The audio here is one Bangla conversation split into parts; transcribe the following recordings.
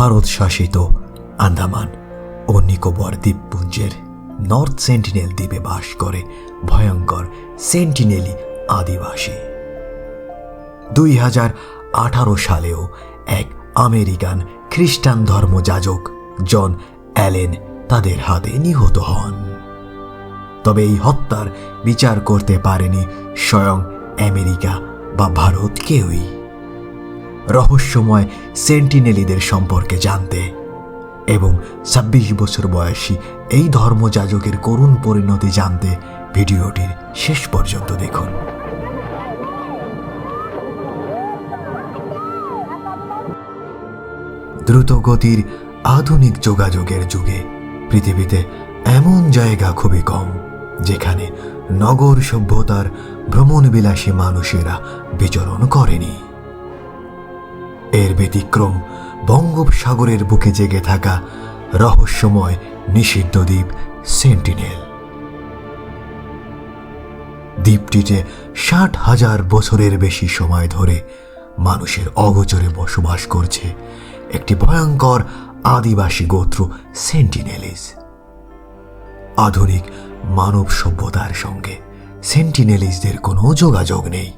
ভারত শাসিত আন্দামান ও নিকোবর দ্বীপপুঞ্জের নর্থ সেন্টিনেল দ্বীপে বাস করে ভয়ঙ্কর সেন্টিনেলি আদিবাসী। দুই হাজার আঠারো সালেও এক আমেরিকান খ্রিস্টান ধর্মযাজক জন অ্যালেন তাদের হাতে নিহত হন। তবে এই হত্যার বিচার করতে পারেনি স্বয়ং আমেরিকা বা ভারত কেউই। রহস্যময় সেন্টিনেলিদের সম্পর্কে জানতে এবং ছাব্বিশ বছর বয়সী এই ধর্মযাজকের করুণ পরিণতি জানতে ভিডিওটির শেষ পর্যন্ত দেখুন। দ্রুতগতির আধুনিক যোগাযোগের যুগে পৃথিবীতে এমন জায়গা খুবই কম, যেখানে নগর সভ্যতার ভ্রমণবিলাসী মানুষেরা বিচরণ করেনি। এর ব্যতিক্রম বঙ্গোপসাগরের বুকে জেগে থাকা রহস্যময় নিষিদ্ধ দ্বীপ সেন্টিনেল দ্বীপটিতে ষাট হাজার বছরের বেশি সময় ধরে মানুষের অগোচরে বসবাস করছে একটি ভয়ঙ্কর আদিবাসী গোত্র সেন্টিনেলিস আধুনিক মানব সভ্যতার সঙ্গে সেন্টিনেলিসদের কোনো যোগাযোগ নেই।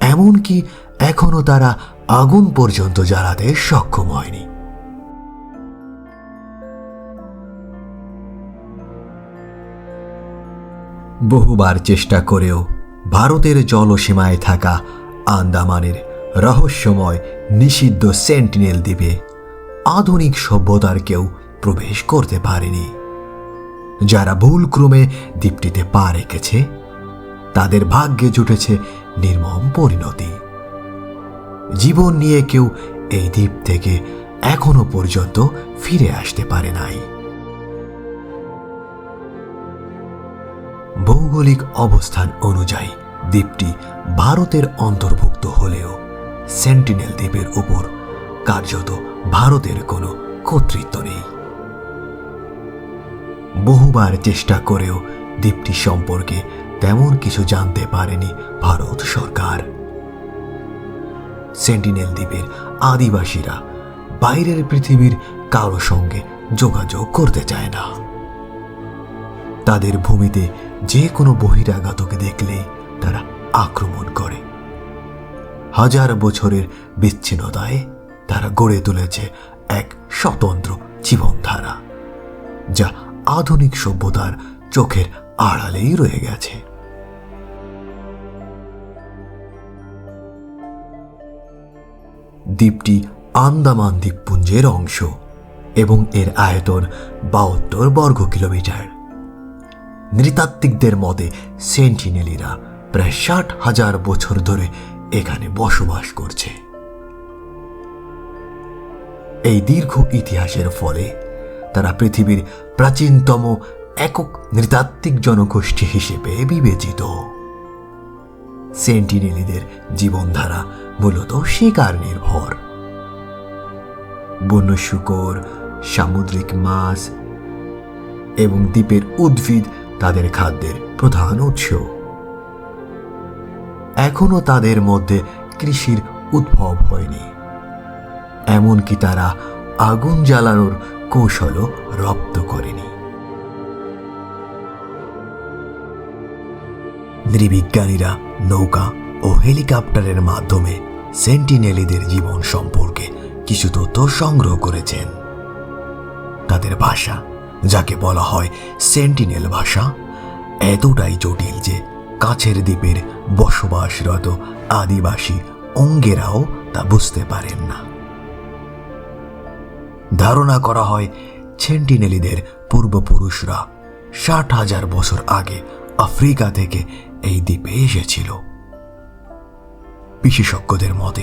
এমনকি এখনও তারা আগুন পর্যন্ত জ্বালাতে সক্ষম হয়নি। বহুবার চেষ্টা করেও ভারতের জলসীমায় থাকা আন্দামানের রহস্যময় নিষিদ্ধ সেন্টিনেল দ্বীপে আধুনিক সভ্যতার কেউ প্রবেশ করতে পারেনি। যারা ভুলক্রমে দ্বীপটিতে পা রেখেছে, তাদের ভাগ্যে জুটেছে নির্মম পরিণতি। জীবন নিয়ে কেউ এই দ্বীপ থেকে এখনও পর্যন্ত ফিরে আসতে পারে নাই। ভৌগোলিক অবস্থান অনুযায়ী, দ্বীপটি ভারতের অন্তর্ভুক্ত হলেও সেন্টিনেল দ্বীপের উপর কার্যত ভারতের কোনো কর্তৃত্ব নেই। বহুবার চেষ্টা করেও দ্বীপটি সম্পর্কে তেমন কিছু জানতে পারেনি ভারত সরকার। সেন্টিনেল দ্বীপের আদিবাসীরা বাইরের পৃথিবীর কারও সঙ্গে যোগাযোগ করতে চায় না। তাদের ভূমিতে যে কোনো বহিরাগতকে দেখলেই তারা আক্রমণ করে। হাজার বছরের বিচ্ছিন্নতায় তারা গড়ে তুলেছে এক স্বতন্ত্র জীবনধারা, যা আধুনিক সভ্যতার চোখের আড়ালেই রয়ে গেছে। দ্বীপটি আন্দামান দ্বীপপুঞ্জের অংশ এবং এর আয়তন বাহাত্তর বর্গ কিলোমিটার। নৃতাত্ত্বিকদের মতে, সেন্টিনেলিরা প্রায় ষাট হাজার বছর ধরে এখানে বসবাস করছে। এই দীর্ঘ ইতিহাসের ফলে তারা পৃথিবীর প্রাচীনতম একক নৃতাত্ত্বিক জনগোষ্ঠী হিসেবে বিবেচিত। সেন্টিনেলিদের জীবনধারা মূলত শিকার নির্ভর। বন্য শুকর, সামুদ্রিক মাছ এবং দ্বীপের উদ্ভিদ তাদের খাদ্যের প্রধান উৎস। এখনও তাদের মধ্যে কৃষির উদ্ভব হয়নি। এমনকি তারা আগুন জ্বালানোর কৌশলও রপ্ত করেনি। নৃবিজ্ঞানীরা নৌকা ও হেলিকপ্টারের মাধ্যমে সেন্টিনেলিদের জীবন সম্পর্কে কিছু তথ্য সংগ্রহ করেছেন। তাদের ভাষা, যাকে বলা হয় সেন্টিনেল ভাষা, এতটাই জটিল যে কাছের দ্বীপের বসবাসরত আদিবাসী অঙ্গেরাও তা বুঝতে পারেন না। ধারণা করা হয় সেন্টিনেলিদের পূর্বপুরুষরা ষাট হাজার বছর আগে আফ্রিকা থেকে এই দ্বীপে এসেছিল। বিশেষজ্ঞদের মতে,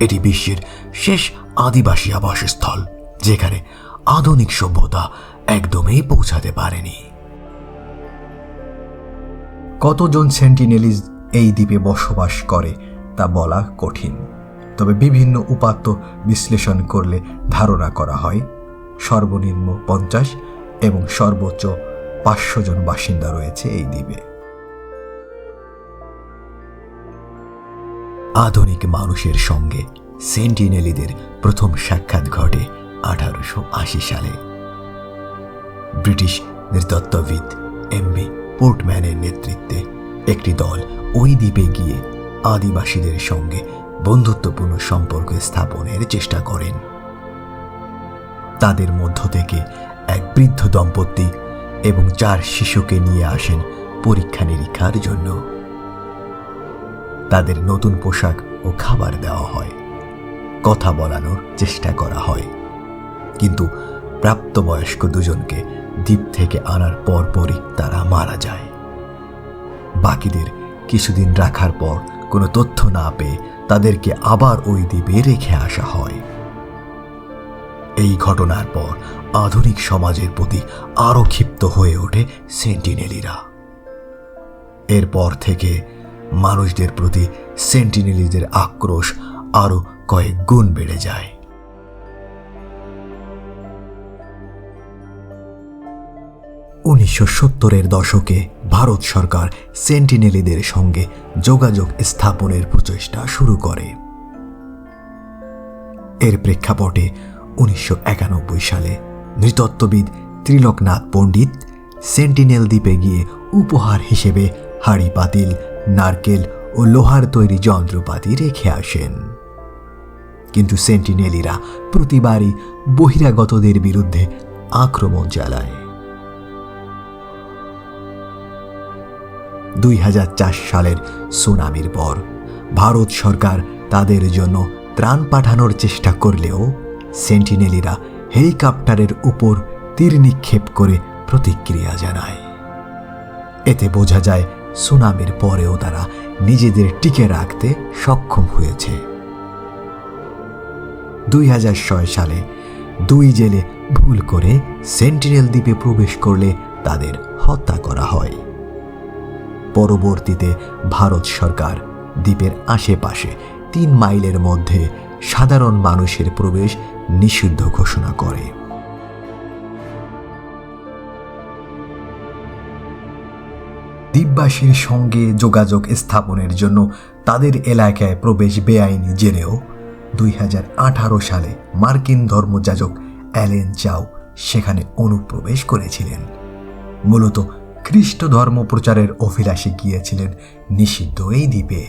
এটি বিশ্বের শেষ আদিবাসী আবাসস্থল, যেখানে আধুনিক সভ্যতা একদমই পৌঁছাতে পারেনি। কতজন সেন্টিনেলিজ এই দ্বীপে বসবাস করে, তা বলা কঠিন। তবে বিভিন্ন উপাত্ত বিশ্লেষণ করলে ধারণা করা হয়, সর্বনিম্ন পঞ্চাশ এবং সর্বোচ্চ পাঁচশো জন বাসিন্দা রয়েছে এই দ্বীপে। আধুনিক মানুষের সঙ্গে সেন্টিনেলিদের প্রথম সাক্ষাৎ ঘটে আঠারোশো আশি সালে। ব্রিটিশ নৃতত্ত্ববিদ এমবি পোর্টম্যানের নেতৃত্বে একটি দল ওই দ্বীপে গিয়ে আদিবাসীদের সঙ্গে বন্ধুত্বপূর্ণ সম্পর্ক স্থাপনের চেষ্টা করেন। তাদের মধ্য থেকে এক বৃদ্ধ দম্পতি এবং চার শিশুকে নিয়ে আসেন পরীক্ষা নিরীক্ষার জন্য। তাদের নতুন পোশাক ও খাবার দেওয়া হয়। কথা বলানোর চেষ্টা করা হয়। কিন্তু প্রাপ্তবয়স্ক দুজনকে দ্বীপ থেকে আনার পরপরই তারা মারা যায়। বাকিদের কিছুদিন রাখার পর কোনো তথ্য না পেয়ে তাদেরকে আবার ওই দ্বীপে রেখে আসা হয়। এই ঘটনার পর আধুনিক সমাজের প্রতি আরও ক্ষিপ্ত হয়ে ওঠে সেন্টিনেলিরা। এরপর থেকে মানুষদের প্রতি সেন্টিনেলিদের আক্রোশ আরও কয়েক গুণ বেড়ে যায়। উনিশশো সত্তরের দশকে ভারত সরকার সেন্টিনেলিদের সঙ্গে যোগাযোগ স্থাপনের প্রচেষ্টা শুরু করে। এর প্রেক্ষাপটে উনিশশো একানব্বই সালে নৃতত্ত্ববিদ ত্রিলোকনাথ পণ্ডিত সেন্টিনেল দ্বীপে গিয়ে উপহার হিসেবে হাড়ি পাতিল, নারকেল ও লোহার তৈরি যন্ত্রপাতি রেখে আসেন। কিন্তু সেন্টিনেলিরা প্রতিবারই বহিরাগতদের বিরুদ্ধে আক্রমণ চালায়। দুই হাজার চার সালের সুনামির পর ভারত সরকার তাদের জন্য ত্রাণ পাঠানোর চেষ্টা করলেও সেন্টিনেলিরা হেলিকপ্টারের উপর তীর নিক্ষেপ করে প্রতিক্রিয়া জানায়। এতে বোঝা যায়, সুনামির পরেও তারা নিজেদের টিকে রাখতে সক্ষম হয়েছে। দুই সালে দুই জেলে ভুল করে সেন্টিনেল দ্বীপে প্রবেশ করলে তাদের হত্যা করা হয়। পরবর্তীতে ভারত সরকার দ্বীপের আশেপাশে তিন মাইলের মধ্যে সাধারণ মানুষের প্রবেশ নিষিদ্ধ ঘোষণা করে। দ্বীপবাসীর সঙ্গে যোগাযোগ স্থাপনের জন্য তাদের এলাকায় প্রবেশ বেআইনি জেনেও দুই সালে মার্কিন ধর্মযাজক অ্যালেন চাও সেখানে অনুপ্রবেশ করেছিলেন। মূলত খ্রিস্ট ধর্ম প্রচারের অভিলাষে গিয়েছিলেন নিষিদ্ধ এই দ্বীপে।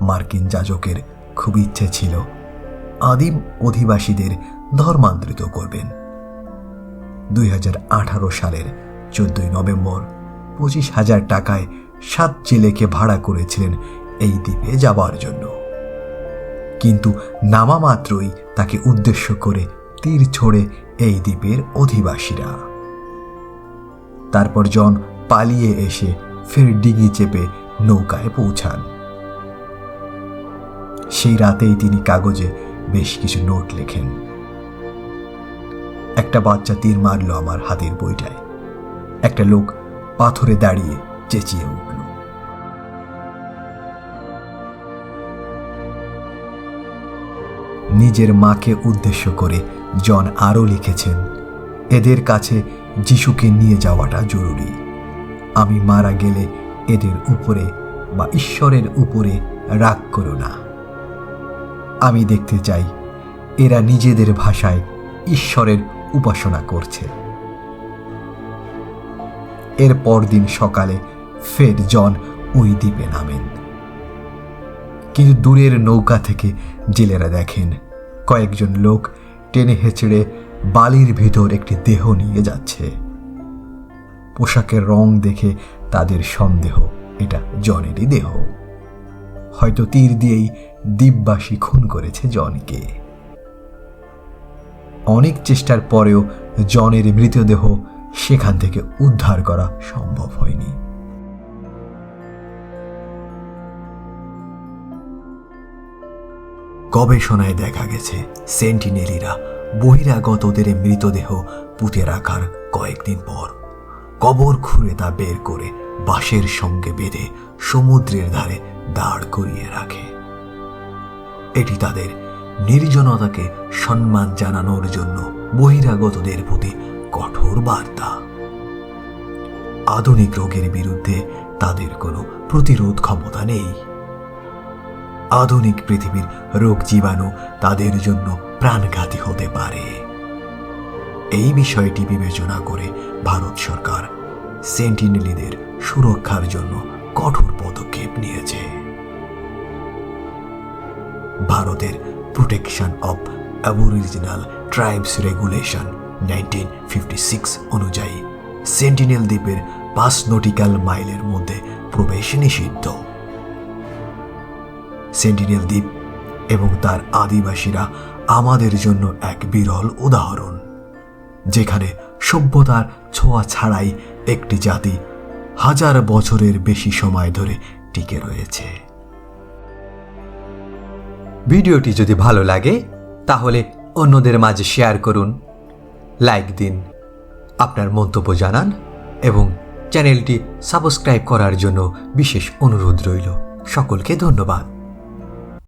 মার্কিন যাজকের খুব ইচ্ছে ছিল আদিম অধিবাসীদের ধর্মান্তরিত করবেন। দুই হাজার আঠারো সালের চোদ্দই নভেম্বর পঁচিশ হাজার টাকায় সাত জেলেকে ভাড়া করেছিলেন এই দ্বীপে যাবার জন্য। কিন্তু নামা মাত্রই তাকে উদ্দেশ্য করে তীর ছোড়ে এই দ্বীপের অধিবাসীরা। তারপর জন পালিয়ে এসে ফের ডিঙি চেপে নৌকায় পৌঁছান। সেই রাতেই তিনি কাগজে বেশ কিছু নোট লেখেন। একটা বাচ্চা তীর মারল আমার হাতের বইটায়। একটা লোক পাথরে দাঁড়িয়ে চেঁচিয়ে উঠল। নিজের মাকে উদ্দেশ্য করে জন আরও লিখেছেন, এদের কাছে যিশুকে নিয়ে যাওয়াটা জরুরি। আমি মারা গেলে এদের উপরে বা ঈশ্বরের উপরে রাগ করো না। আমি দেখতে চাই। এরা নিজেদের ভাষায় ঈশ্বরের উপাসনা করছে। এর পরদিন সকালে ফের জন ওই দ্বীপে নামেন। কিন্তু দূরের নৌকা থেকে জেলেরা দেখেন, কয়েকজন লোক টেনে হেঁচড়ে বালির ভিতর একটি দেহ নিয়ে যাচ্ছে। পোশাকের রং দেখে তাদের সন্দেহ, এটা জনেরই দেহ। হয়তো তীর দিয়েই দ্বীপবাসী খুন করেছে জনকে। অনেক চেষ্টার পরেও জনের মৃতদেহ সেখান থেকে উদ্ধার করা সম্ভব হয়নি। গবেষণায় দেখা গেছে, সেন্টিনেলিরা বহিরাগতদের মৃতদেহ পুঁতে রাখার কয়েকদিন পর কবর খুঁড়ে তা বের করে বাঁশের সঙ্গে বেঁধে সমুদ্রের ধারে দাঁড় করিয়ে রাখে। এটি তাদের নির্জনতাকে সম্মান জানানোর জন্য বহিরাগতদের প্রতি কঠোর বার্তা। আধুনিক রোগের বিরুদ্ধে তাদের কোনো প্রতিরোধ ক্ষমতা নেই। আধুনিক পৃথিবীর রোগ জীবাণু তাদের জন্য প্রাণঘাতী হতে পারে। এই বিষয়টি বিবেচনা করে ভারত সরকার সেন্টিনেলিদের সুরক্ষার জন্য কঠোর পদক্ষেপ নিয়েছে। ভারতের protection of aboriginal tribes regulation nineteen fifty six অনুযায়ী সেন্টিনেল দ্বীপের পাঁচ নটিক্যাল মাইলের মধ্যে প্রবেশ নিষিদ্ধ। সেন্টিনেল দ্বীপ এবং তার আদিবাসীরা আমাদের জন্য এক বিরল উদাহরণ, যেখানে সভ্যতার ছোঁয়া ছাড়াই একটি জাতি হাজার বছরের বেশি সময় ধরে টিকে রয়েছে। ভিডিওটি যদি ভালো লাগে, তাহলে অন্যদের মাঝে শেয়ার করুন, লাইক দিন, আপনার মন্তব্য জানান এবং চ্যানেলটি সাবস্ক্রাইব করার জন্য বিশেষ অনুরোধ রইল। সকলকে ধন্যবাদ।